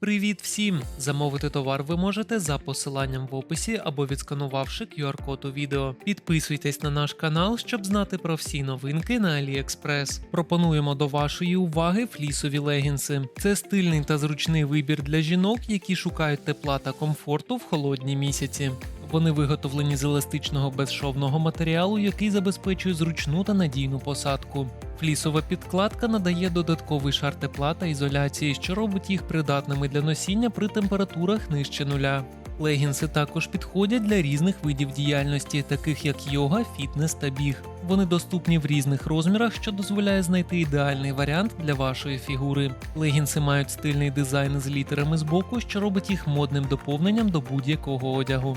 Привіт всім! Замовити товар ви можете за посиланням в описі або відсканувавши QR-код у відео. Підписуйтесь на наш канал, щоб знати про всі новинки на AliExpress. Пропонуємо до вашої уваги флісові легінси. Це стильний та зручний вибір для жінок, які шукають тепла та комфорту в холодні місяці. Вони виготовлені з еластичного безшовного матеріалу, який забезпечує зручну та надійну посадку. Флісова підкладка надає додатковий шар тепла та ізоляції, що робить їх придатними для носіння при температурах нижче нуля. Легінси також підходять для різних видів діяльності, таких як йога, фітнес та біг. Вони доступні в різних розмірах, що дозволяє знайти ідеальний варіант для вашої фігури. Легінси мають стильний дизайн з літерами збоку, що робить їх модним доповненням до будь-якого одягу.